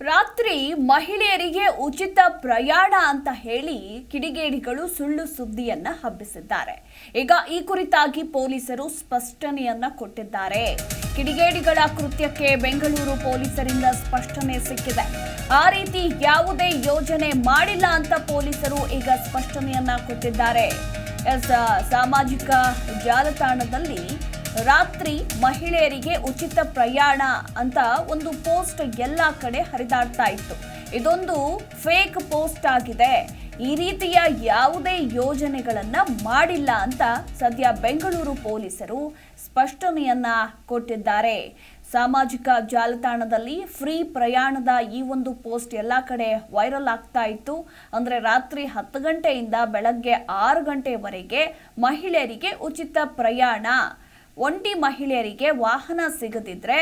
ರಾತ್ರಿ ಮಹಿಳೆಯರಿಗೆ ಉಚಿತ ಪ್ರಯಾಣ ಅಂತ ಹೇಳಿ ಕಿಡಿಗೇಡಿಗಳು ಸುಳ್ಳು ಸುದ್ದಿಯನ್ನ ಹಬ್ಬಿಸಿದ್ದಾರೆ. ಈಗ ಈ ಕುರಿತಾಗಿ ಪೊಲೀಸರು ಸ್ಪಷ್ಟನೆಯನ್ನ ಕೊಟ್ಟಿದ್ದಾರೆ. ಕಿಡಿಗೇಡಿಗಳ ಕೃತ್ಯಕ್ಕೆ ಬೆಂಗಳೂರು ಪೊಲೀಸರಿಂದ ಸ್ಪಷ್ಟನೆ ಸಿಕ್ಕಿದೆ. ಆ ರೀತಿ ಯಾವುದೇ ಯೋಜನೆ ಮಾಡಿಲ್ಲ ಅಂತ ಪೊಲೀಸರು ಈಗ ಸ್ಪಷ್ಟನೆಯನ್ನ ಕೊಟ್ಟಿದ್ದಾರೆ. ಸಾಮಾಜಿಕ ಜಾಲತಾಣದಲ್ಲಿ ರಾತ್ರಿ ಮಹಿಳೆಯರಿಗೆ ಉಚಿತ ಪ್ರಯಾಣ ಅಂತ ಒಂದು ಪೋಸ್ಟ್ ಎಲ್ಲ ಕಡೆ ಹರಿದಾಡ್ತಾ ಇತ್ತು. ಇದೊಂದು ಫೇಕ್ ಪೋಸ್ಟ್ ಆಗಿದೆ. ಈ ರೀತಿಯ ಯಾವುದೇ ಯೋಜನೆಗಳನ್ನು ಮಾಡಿಲ್ಲ ಅಂತ ಸದ್ಯ ಬೆಂಗಳೂರು ಪೊಲೀಸರು ಸ್ಪಷ್ಟನೆಯನ್ನ ಕೊಟ್ಟಿದ್ದಾರೆ. ಸಾಮಾಜಿಕ ಜಾಲತಾಣದಲ್ಲಿ ಫ್ರೀ ಪ್ರಯಾಣದ ಈ ಒಂದು ಪೋಸ್ಟ್ ಎಲ್ಲ ಕಡೆ ವೈರಲ್ ಆಗ್ತಾ ಇತ್ತು. ಅಂದರೆ ರಾತ್ರಿ ಹತ್ತು ಗಂಟೆಯಿಂದ ಬೆಳಗ್ಗೆ ಆರು ಗಂಟೆವರೆಗೆ ಮಹಿಳೆಯರಿಗೆ ಉಚಿತ ಪ್ರಯಾಣ. ಒಂಟಿ ಮಹಿಳೆಯರಿಗೆ ವಾಹನ ಸಿಗದಿದ್ರೆ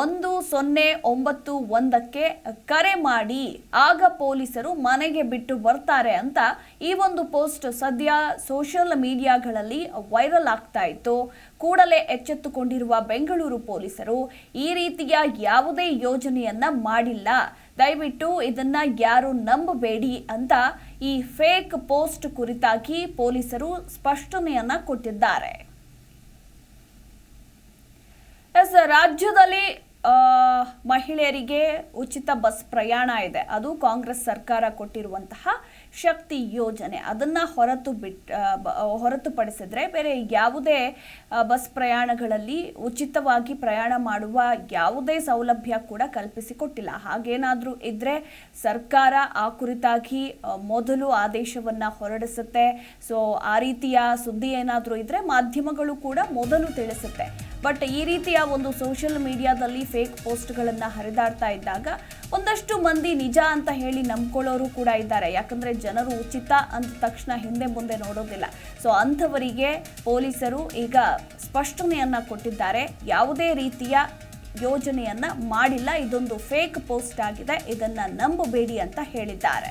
ಒಂದು ಸೊನ್ನೆ ಒಂಬತ್ತು ಒಂದಕ್ಕೆ ಕರೆ ಮಾಡಿ. ಆಗ ಪೊಲೀಸರು ಮನೆಗೆ ಬಿಟ್ಟು ಬರ್ತಾರೆ ಅಂತ ಈ ಒಂದು ಪೋಸ್ಟ್ ಸದ್ಯ ಸೋಷಿಯಲ್ ಮೀಡಿಯಾಗಳಲ್ಲಿ ವೈರಲ್ ಆಗ್ತಾ ಇತ್ತು. ಕೂಡಲೇ ಎಚ್ಚೆತ್ತುಕೊಂಡಿರುವ ಬೆಂಗಳೂರು ಪೊಲೀಸರು ಈ ರೀತಿಯ ಯಾವುದೇ ಯೋಜನೆಯನ್ನ ಮಾಡಿಲ್ಲ. ದಯವಿಟ್ಟು ಇದನ್ನ ಯಾರು ನಂಬಬೇಡಿ ಅಂತ ಈ ಫೇಕ್ ಪೋಸ್ಟ್ ಕುರಿತಾಗಿ ಪೊಲೀಸರು ಸ್ಪಷ್ಟನೆಯನ್ನ ಕೊಟ್ಟಿದ್ದಾರೆ ಎಸ್ ರಾಜ್ಯದಲ್ಲಿ ಮಹಿಳೆಯರಿಗೆ ಉಚಿತ ಬಸ್ ಪ್ರಯಾಣ ಇದೆ. ಅದು ಕಾಂಗ್ರೆಸ್ ಸರ್ಕಾರ ಕೊಟ್ಟಿರುವಂತಹ ಶಕ್ತಿ ಯೋಜನೆ. ಅದನ್ನ ಹೊರತು ಬಿಟ್ ಆ, ಹೊರತುಪಡಿಸಿದ್ರೆ ಬೇರೆ ಯಾವುದೇ ಬಸ್ ಪ್ರಯಾಣಗಳಲ್ಲಿ ಉಚಿತವಾಗಿ ಪ್ರಯಾಣ ಮಾಡುವ ಯಾವುದೇ ಸೌಲಭ್ಯ ಕೂಡ ಕಲ್ಪಿಸಿಕೊಟ್ಟಿಲ್ಲ. ಹಾಗೇನಾದರೂ ಇದ್ರೆ ಸರ್ಕಾರ ಆ ಕುರಿತಾಗಿ ಮೊದಲು ಆದೇಶವನ್ನು ಹೊರಡಿಸುತ್ತೆ. ಸೊ ಆ ರೀತಿಯ ಸುದ್ದಿ ಏನಾದರೂ ಇದ್ರೆ ಮಾಧ್ಯಮಗಳು ಕೂಡ ಮೊದಲು ತಿಳಿಸುತ್ತೆ. ಬಟ್ ಈ ರೀತಿಯ ಒಂದು ಸೋಷಿಯಲ್ ಮೀಡಿಯಾದಲ್ಲಿ ಫೇಕ್ ಪೋಸ್ಟ್ಗಳನ್ನು ಹರಿದಾಡ್ತಾ ಇದ್ದಾಗ ಒಂದಷ್ಟು ಮಂದಿ ನಿಜ ಅಂತ ಹೇಳಿ ನಂಬ್ಕೊಳ್ಳೋರು ಕೂಡ ಇದ್ದಾರೆ. ಯಾಕಂದರೆ ಜನರು ಉಚಿತ ಅಂದ ತಕ್ಷಣ ಹಿಂದೆ ಮುಂದೆ ನೋಡೋದಿಲ್ಲ. ಸೊ ಅಂಥವರಿಗೆ ಪೊಲೀಸರು ಈಗ ಸ್ಪಷ್ಟನೆಯನ್ನು ಕೊಟ್ಟಿದ್ದಾರೆ. ಯಾವುದೇ ರೀತಿಯ ಯೋಜನೆಯನ್ನು ಮಾಡಿಲ್ಲ. ಇದೊಂದು ಫೇಕ್ ಪೋಸ್ಟ್ ಆಗಿದೆ. ಇದನ್ನು ನಂಬಬೇಡಿ ಅಂತ ಹೇಳಿದ್ದಾರೆ.